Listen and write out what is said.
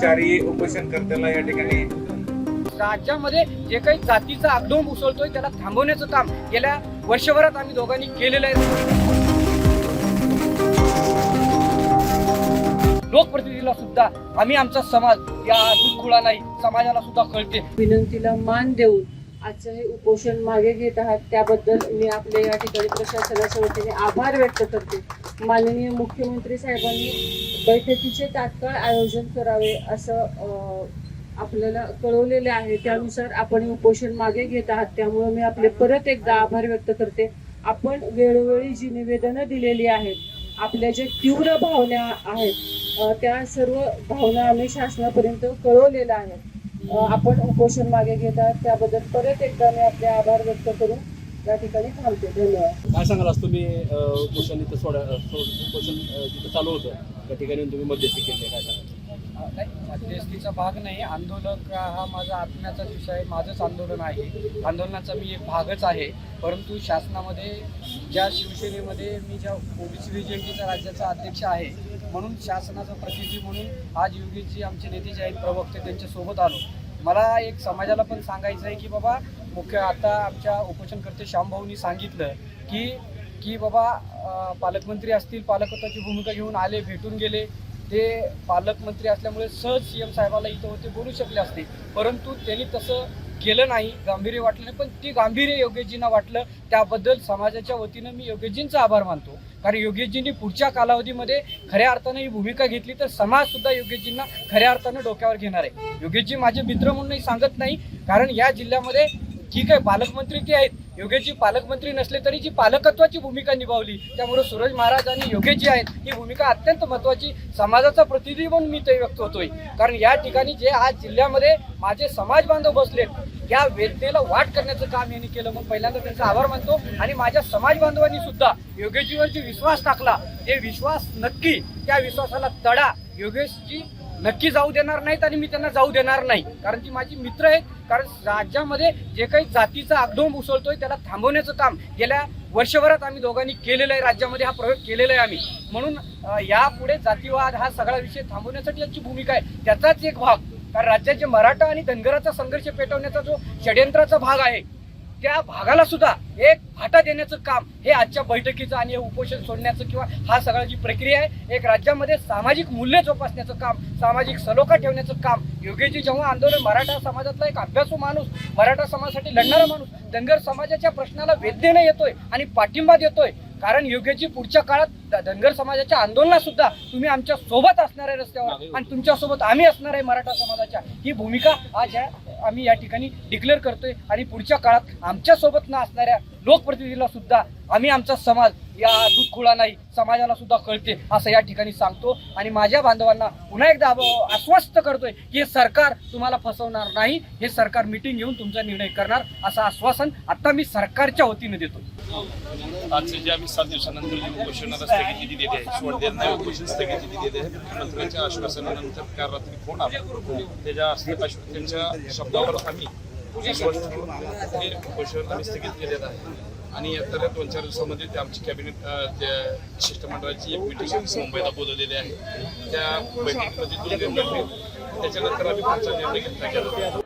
चारही उपोषणकर्त्याला या ठिकाणी राज्यामध्ये जे काही जातीचा आगडोंब उसळतोय त्याला थांबवण्याचं काम गेल्या वर्षभरात आम्ही दोघांनी केलेलं आहे. लोकप्रतिनिधीला सुद्धा आम्ही आमचा समाज या दुधखुळा नाही समाजाला सुद्धा कळते. विनंतीला मान देऊन आजचं हे उपोषण मागे घेत आहात. त्याबद्दल मी आपले या ठिकाणी प्रशासनाच्या वतीने आभार व्यक्त करते. माननीय मुख्यमंत्री साहेबांनी बैठकीचे तात्काळ आयोजन करावे असं आपल्याला कळवलेले आहे. त्यानुसार आपण उपोषण मागे घेत आहात. त्यामुळे मी आपले परत एकदा आभार व्यक्त करते. आपण वेळोवेळी जी निवेदनं दिलेली आहेत आपल्या ज्या तीव्र भावना आहेत त्या सर्व भावना आम्ही शासनापर्यंत कळवलेल्या आहेत. आपण उपोषण मागे घेत आहात. त्याबद्दल परत एकदा मी आपले आभार व्यक्त करून या ठिकाणी थांबते धन्यवाद. काय सांगाल? आज तुम्ही अ, उपोषण इथं सोडा अ, जिथं चालू होतं. त्या ठिकाणी तुम्ही मध्यस्थी केली काय सांगाल? नाही मध्यस्थीचा भाग नाही. आंदोलक हा माझा आत्म्याचा विषय आहे. माझंच आंदोलन आहे. आंदोलनाचा मी एक भागच आहे. परंतु शासनामध्ये ज्या शिवसेनेमध्ये मी ज्या ओबीसी विजयंतीचा राज्याचा अध्यक्ष आहे म्हणून शासनाचा प्रतिनिधी म्हणून आज योगीजी आमचे नेते जे आहेत प्रवक्ते त्यांच्यासोबत आलो. मला एक समाजाला पण सांगायचं आहे की बाबा मुख्य आता आमच्या उपोषणकर्ते श्यामभाऊनी सांगितलं की की बाबा पालकमंत्री असतील पालकत्वाची भूमिका घेऊन आले भेटून गेले. ते पालकमंत्री असल्यामुळे सहज सी एम साहेबाला इथं होते बोलू शकले असते. परंतु त्यांनी तसं केलं नाही गांभीर्य वाटलं नाही पण ती गांभीर्य योगेशजींना वाटलं. त्याबद्दल समाजाच्या वतीनं मी योगेशजींचा आभार मानतो. कारण योगेशजींनी पुढच्या कालावधीमध्ये खऱ्या अर्थानं ही भूमिका घेतली तर समाज सुद्धा योगेशजींना खऱ्या अर्थानं डोक्यावर घेणार आहे. योगेशजी माझे मित्र म्हणूनही सांगत नाही कारण या जिल्ह्यामध्ये ठीक आहे पालकमंत्री ते आहेत. योगेशजी पालकमंत्री नसले तरी जी पालकत्वाची भूमिका निभावली त्यामुळे सूरज महाराज आणि योगेशजी आहेत ही भूमिका अत्यंत महत्वाची समाजाचा प्रतिनिधी म्हणून मी ते व्यक्त होतोय. कारण या ठिकाणी जे आज जिल्ह्यामध्ये माझे समाज बांधव बसलेत या वेदनेला वाट करण्याचं काम यांनी केलं. मग पहिल्यांदा त्यांचा आभार मानतो आणि माझ्या समाज बांधवांनी सुद्धा योगेशजीवर जे विश्वास टाकला. ते विश्वास नक्की त्या विश्वासाला तडा. योगेशजी नक्की जाऊ देणार नाहीत आणि मी त्यांना जाऊ देणार नाही. कारण ती माझी मित्र आहेत. कारण राज्यामध्ये जे काही जातीचा आगडोंब उसळतोय त्याला थांबवण्याचं काम गेल्या वर्षभरात आम्ही दोघांनी केलेलं आहे. राज्यामध्ये हा प्रयोग केलेला आहे आम्ही. म्हणून यापुढे जातीवाद हा सगळा विषय थांबवण्यासाठी यांची भूमिका आहे. त्याचाच एक भाग कारण राज्याचे मराठा आणि धनगराचा संघर्ष पेटवण्याचा जो षडयंत्राचा भाग आहे त्या भागाला सुद्धा एक फाटा देण्याचं काम हे आजच्या बैठकीचं आणि हे उपोषण सोडण्याचं किंवा हा सगळा जी प्रक्रिया आहे एक राज्यामध्ये सामाजिक मूल्य जोपासण्याचं काम सामाजिक सलोखा ठेवण्याचं काम योगेजी जेव्हा आंदोलन मराठा समाजातला एक अभ्यासू माणूस मराठा समाजासाठी लढणारा माणूस धनगर समाजाच्या प्रश्नाला वेद्येने येतोय आणि पाठिंबा देतोय कारण योग्यजी पुढच्या काळात धनगर समाजाच्या आंदोलनात सुद्धा तुम्ही आमच्यासोबत असणार आहे रस्त्यावर आणि तुमच्यासोबत आम्ही असणार आहे मराठा समाजाच्या. ही भूमिका आज आम्ही या ठिकाणी डिक्लेअर करतोय आणि पुढच्या काळात आमच्यासोबत न असणाऱ्या लोकप्रतिनिधीला सुद्धा आम्ही आमचा समाज या दूध खुळा नाही समाजाला सुद्धा कळते असं या ठिकाणी सांगतो. आणि माझ्या बांधवांना पुन्हा एकदा आश्वस्त करतोय की हे सरकार तुम्हाला फसवणार नाही हे सरकार मिटिंग घेऊन तुमचा निर्णय करणार असं आश्वासन आता मी सरकारच्या वतीने देतो आजचे जे आम्ही सात दिवसानंतर जे उपोषणाला स्थगिती दिलेली आहे सोडलेलं नाही उपोषण स्थगिती दिलेली आहे मुख्यमंत्र्यांच्या आश्वासनानंतर काल रात्री फोन आला. त्याच्या त्यांच्या शब्दावर आम्ही विश्वास स्थगित आहे. आणि तर दोन चार दिवसामध्ये ते आमची कॅबिनेट त्या शिष्टमंडळाची एक मिटिंग मुंबईला बोलवलेली आहे. त्या बैठकीमध्ये दोन निर्णय त्याच्यानंतर आम्ही पुढचा निर्णय घेतला. गेला